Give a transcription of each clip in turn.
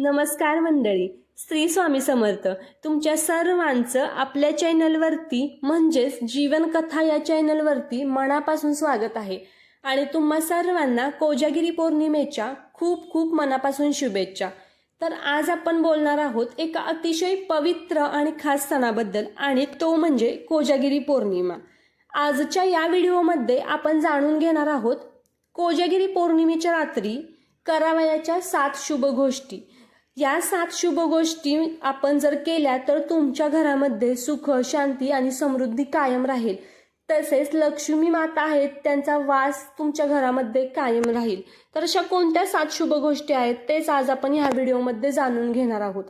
नमस्कार मंडळी श्री स्वामी समर्थ. तुमच्या सर्वांचं आपल्या चॅनलवरती म्हणजेच जीवनकथा या चॅनलवरती मनापासून स्वागत आहे. आणि तुम्हा सर्वांना कोजागिरी पौर्णिमेच्या खूप खूप मनापासून शुभेच्छा. तर आज आपण बोलणार आहोत एका अतिशय पवित्र आणि खास सणाबद्दल आणि तो म्हणजे कोजागिरी पौर्णिमा. आजच्या या व्हिडिओमध्ये आपण जाणून घेणार आहोत कोजागिरी पौर्णिमेच्या रात्री करावयाच्या सात शुभ गोष्टी. या सात शुभ गोष्टी आपण जर केल्या तर तुमच्या घरामध्ये सुख शांती आणि समृद्धी कायम राहील. तसेच लक्ष्मी माता आहेत त्यांचा वास तुमच्या घरामध्ये कायम राहील. तर अशा कोणत्या सात शुभ गोष्टी आहेत तेच आज आपण ह्या व्हिडिओमध्ये जाणून घेणार आहोत.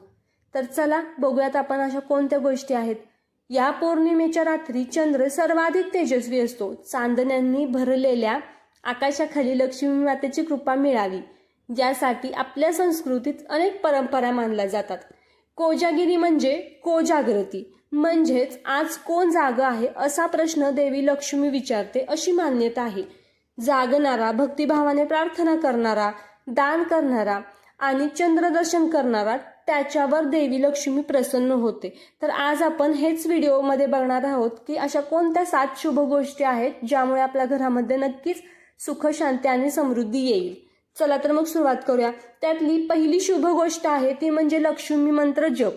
तर चला बघूयात आपण अशा कोणत्या गोष्टी आहेत. या पौर्णिमेच्या रात्री चंद्र सर्वाधिक तेजस्वी असतो. चांदण्यांनी भरलेल्या आकाशाखाली लक्ष्मी मातेची कृपा मिळावी. ज्यासाठी आपल्या संस्कृतीत अनेक परंपरा मानल्या जातात. कोजागिरी म्हणजे कोजागृती. म्हणजेच आज कोण जाग आहे असा प्रश्न देवी लक्ष्मी विचारते अशी मान्यता आहे. जागणारा भक्तिभावाने प्रार्थना करणारा दान करणारा आणि चंद्रदर्शन करणारा त्याच्यावर देवी लक्ष्मी प्रसन्न होते. तर आज आपण हेच व्हिडिओमध्ये बघणार आहोत की अशा कोणत्या सात शुभ गोष्टी आहेत ज्यामुळे आपल्या घरामध्ये नक्कीच सुख शांती आणि समृद्धी येईल. चला तर मग सुरुवात करूया. त्यातली पहिली शुभ गोष्ट आहे ती म्हणजे लक्ष्मी मंत्र जप.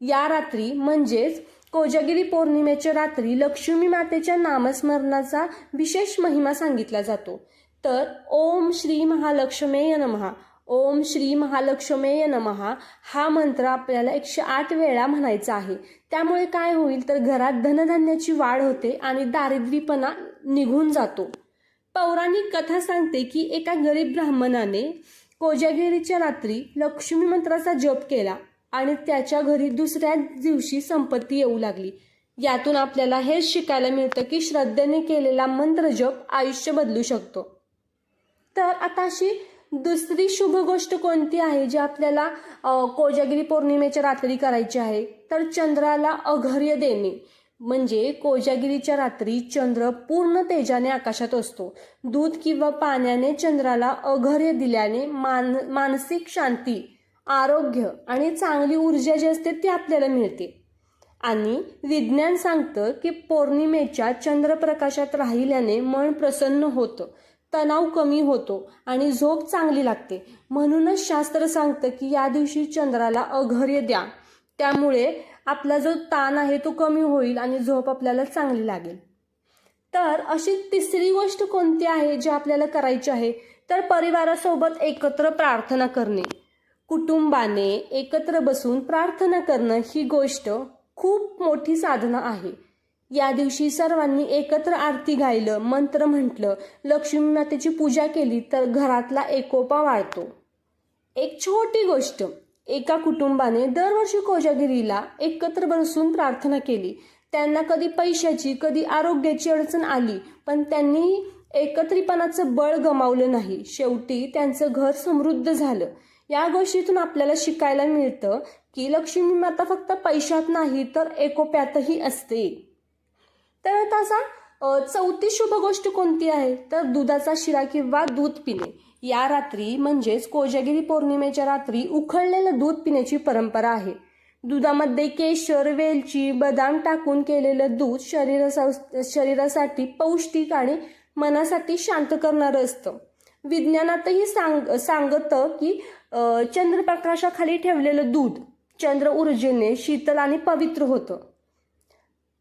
या रात्री म्हणजेच कोजागिरी पौर्णिमेच्या रात्री लक्ष्मी मातेच्या नामस्मरणाचा विशेष महिमा सांगितला जातो. तर ओम श्री महालक्ष्मेय नमहा ओम श्री महालक्ष्मेय नमहा हा मंत्र आपल्याला एकशे आठ वेळा म्हणायचा आहे. त्यामुळे काय होईल तर घरात धनधान्याची वाढ होते आणि दारिद्र्यपणा निघून जातो. पौराणिक कथा सांगते की एका गरीब ब्राह्मणाने कोजागिरीच्या रात्री लक्ष्मी मंत्राचा जप केला आणि त्याच्या घरी दुसऱ्या दिवशी संपत्ती येऊ लागली. यातून आपल्याला हेच शिकायला मिळतं की श्रद्धेने केलेला मंत्र जप आयुष्य बदलू शकतो. तर आता अशी दुसरी शुभ गोष्ट कोणती आहे जी आपल्याला कोजागिरी पौर्णिमेच्या रात्री करायची आहे? तर चंद्राला अघर्य देणे. म्हणजे कोजागिरीच्या रात्री चंद्र पूर्ण तेजाने आकाशात असतो. दूध किंवा पाण्याने चंद्राला अघर्य दिल्याने मान मानसिक शांती आरोग्य आणि चांगली ऊर्जा जी असते ती आपल्याला मिळते. आणि विज्ञान सांगतं की पौर्णिमेच्या चंद्रप्रकाशात राहिल्याने मन प्रसन्न होतं तणाव कमी होतो आणि झोप चांगली लागते. म्हणूनच शास्त्र सांगतं की या दिवशी चंद्राला अघर्य द्या. त्यामुळे आपला जो ताण आहे तो कमी होईल आणि झोप आपल्याला चांगली लागेल. तर अशी तिसरी गोष्ट कोणती आहे जी आपल्याला करायची आहे? तर परिवारासोबत एकत्र प्रार्थना करणे. कुटुंबाने एकत्र बसून प्रार्थना करणं ही गोष्ट खूप मोठी साधना आहे. या दिवशी सर्वांनी एकत्र आरती गायलं मंत्र म्हटलं लक्ष्मी मातेची पूजा केली तर घरातला एकोपा वाढतो. एक छोटी गोष्ट एका कुटुंबाने दरवर्षी कोजागिरीला एकत्र बसून प्रार्थना केली. त्यांना कधी पैशाची कधी आरोग्याची अडचण आली पण त्यांनी एकत्रितपणाचं बळ गमावलं नाही. शेवटी त्यांचं घर समृद्ध झालं. या गोष्टीतून आपल्याला शिकायला मिळतं की लक्ष्मी माता फक्त पैशात नाही तर एकोप्यातही असते. तर तसा अ, चौथी शुभ गोष्ट कोणती आहे? तर दुधाचा शिरा किंवा दूध पिणे. या रात्री म्हणजेच कोजागिरी पौर्णिमेच्या रात्री उखळलेलं दूध पिण्याची परंपरा आहे. दुधामध्ये केशर वेलची बदाम टाकून केलेलं दूध शरीरासा शरीरासाठी पौष्टिक आणि मनासाठी शांत करणारं असतं. विज्ञानातही सांग सांगतं की चंद्रप्रकाशाखाली ठेवलेलं दूध चंद्र ऊर्जेने शीतल आणि पवित्र होतं.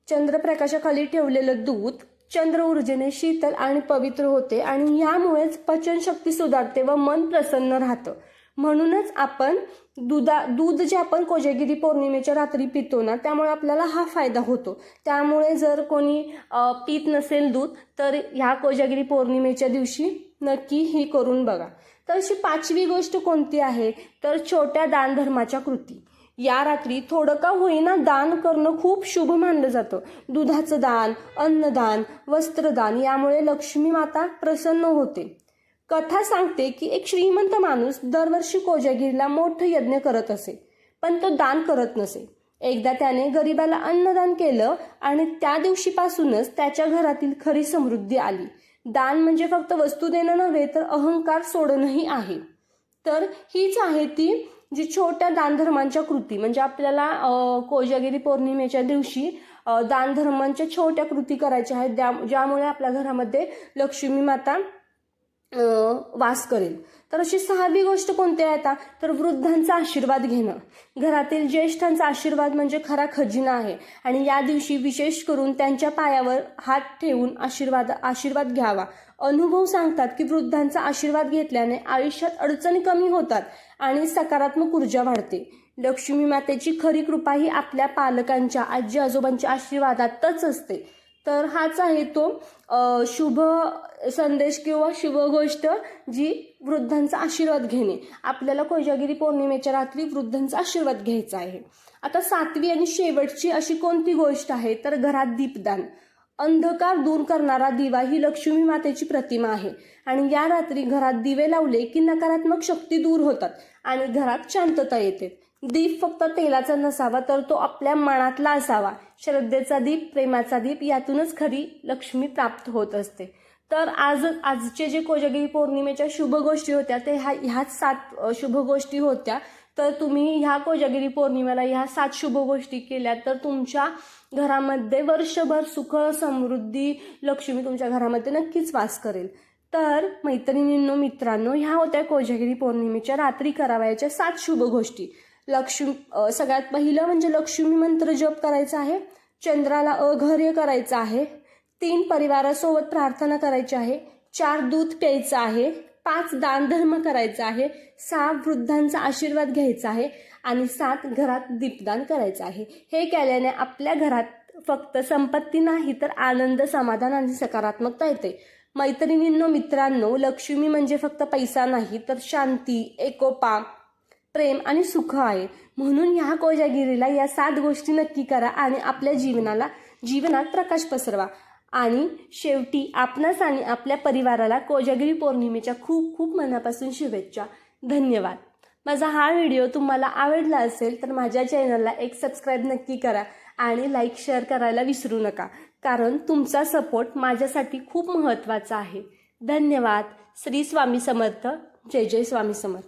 चंद्रप्रकाशाखाली ठेवलेलं दूध चंद्र ऊर्जेने शीतल आणि पवित्र होते आणि यामुळेच पचनशक्ती सुधारते व मन प्रसन्न राहतं. म्हणूनच आपण दुधा दूध जे आपण कोजागिरी पौर्णिमेच्या रात्री पितो ना त्यामुळे आपल्याला हा फायदा होतो. त्यामुळे जर कोणी पित नसेल दूध तर ह्या कोजागिरी पौर्णिमेच्या दिवशी नक्की ही करून बघा. तर अशी पाचवी गोष्ट कोणती आहे? तर छोट्या दानधर्माच्या कृती. या रात्री थोडं का होईना दान करणं खूप शुभ मानलं जातं. दुधाचं दान अन्नदान वस्त्रदान यामुळे लक्ष्मी माता प्रसन्न होते. कथा सांगते की एक श्रीमंत माणूस दरवर्षी कोजागिरीला मोठं यज्ञ करत असे पण तो दान करत नसे. एकदा त्याने गरिबाला अन्नदान केलं आणि त्या दिवशीपासूनच त्याच्या घरातील खरी समृद्धी आली. दान म्हणजे फक्त वस्तू देणं नव्हे तर अहंकार सोडणंही आहे. तर हीच आहे ती जी छोट्या दानधर्मांच्या कृती म्हणजे आपल्याला कोजागिरी पौर्णिमेच्या दिवशी दानधर्मांच्या छोट्या कृती करायच्या आहेत त्या ज्यामुळे आपल्या घरामध्ये लक्ष्मी माता वास करेल. तर अशी सहावी गोष्ट कोणती आहे आता? तर वृद्धांचा आशीर्वाद घेणं. घरातील ज्येष्ठांचा आशीर्वाद म्हणजे खरा खजिना आहे. आणि या दिवशी विशेष करून त्यांच्या पायावर हात ठेवून आशीर्वाद आशीर्वाद घ्यावा. अनुभव सांगतात की वृद्धांचा आशीर्वाद घेतल्याने आयुष्यात अडचणी कमी होतात. आणि सकारात्मक ऊर्जा वाढते. लक्ष्मी मातेची खरी कृपा ही आपल्या पालकांच्या आजी आजोबांच्या आशीर्वादातच असते. तर हाच आहे तो शुभ संदेश किंवा शुभ गोष्ट जी वृद्धांचा आशीर्वाद घेणे. आपल्याला कोजागिरी पौर्णिमेच्या रात्री वृद्धांचा आशीर्वाद घ्यायचा आहे. आता सातवी आणि शेवटची अशी कोणती गोष्ट आहे? तर घरात दीपदान. अंधकार दूर करणारा दिवा ही लक्ष्मी मातेची प्रतिमा आहे. आणि या रात्री घरात दिवे लावले की नकारात्मक शक्ती दूर होतात आणि घरात शांतता येते. दीप फक्त तेलाचा नसावा तर तो आपल्या मनातला असावा. श्रद्धेचा दीप प्रेमाचा दीप यातूनच खरी लक्ष्मी प्राप्त होत असते. तर आज आजचे जे कोजागिरी पौर्णिमेच्या शुभ गोष्टी होत्या ते ह्या ह्याच सात शुभ गोष्टी होत्या. तर तुम्ही ह्या कोजागिरी पौर्णिमेला ह्या सात शुभ गोष्टी केल्या तर तुमच्या घरामध्ये वर्षभर सुख समृद्धी लक्ष्मी तुमच्या घरामध्ये नक्कीच वास करेल. तर मैत्रिणींनो मित्रांनो ह्या होत्या कोजागिरी पौर्णिमेच्या रात्री करावयाच्या सात शुभ गोष्टी. लक्ष्मी सगळ्यात पहिलं म्हणजे लक्ष्मी मंत्र जप करायचा आहे चंद्राला अघर्य करायचं आहे तीन परिवारासोबत प्रार्थना करायची आहे चार दूध प्यायचं आहे पाच दानधर्म करायचा आहे सहा वृद्धांचा आशीर्वाद घ्यायचा आहे आणि सात घरात दीपदान करायचं आहे. हे केल्याने आपल्या घरात फक्त संपत्ती नाही तर आनंद समाधान आणि सकारात्मकता येते. मैत्रिणींनो मित्रांनो लक्ष्मी म्हणजे फक्त पैसा नाही तर शांती एकोपा प्रेम आणि सुख आहे. म्हणून ह्या कोजागिरीला या सात गोष्टी नक्की करा आणि आपल्या जीवनाला जीवनात प्रकाश पसरवा. आणि शेवटी आपणास आणि आपल्या परिवाराला कोजागिरी पौर्णिमेच्या खूप खूप मनापासून शुभेच्छा. धन्यवाद. माझा हा व्हिडिओ तुम्हाला आवडला असेल तर माझ्या चॅनलला एक सबस्क्राईब नक्की करा आणि लाईक शेअर करायला विसरू नका. कारण तुमचा सपोर्ट माझ्यासाठी खूप महत्त्वाचा आहे. धन्यवाद. श्री स्वामी समर्थ. जय जय स्वामी समर्थ.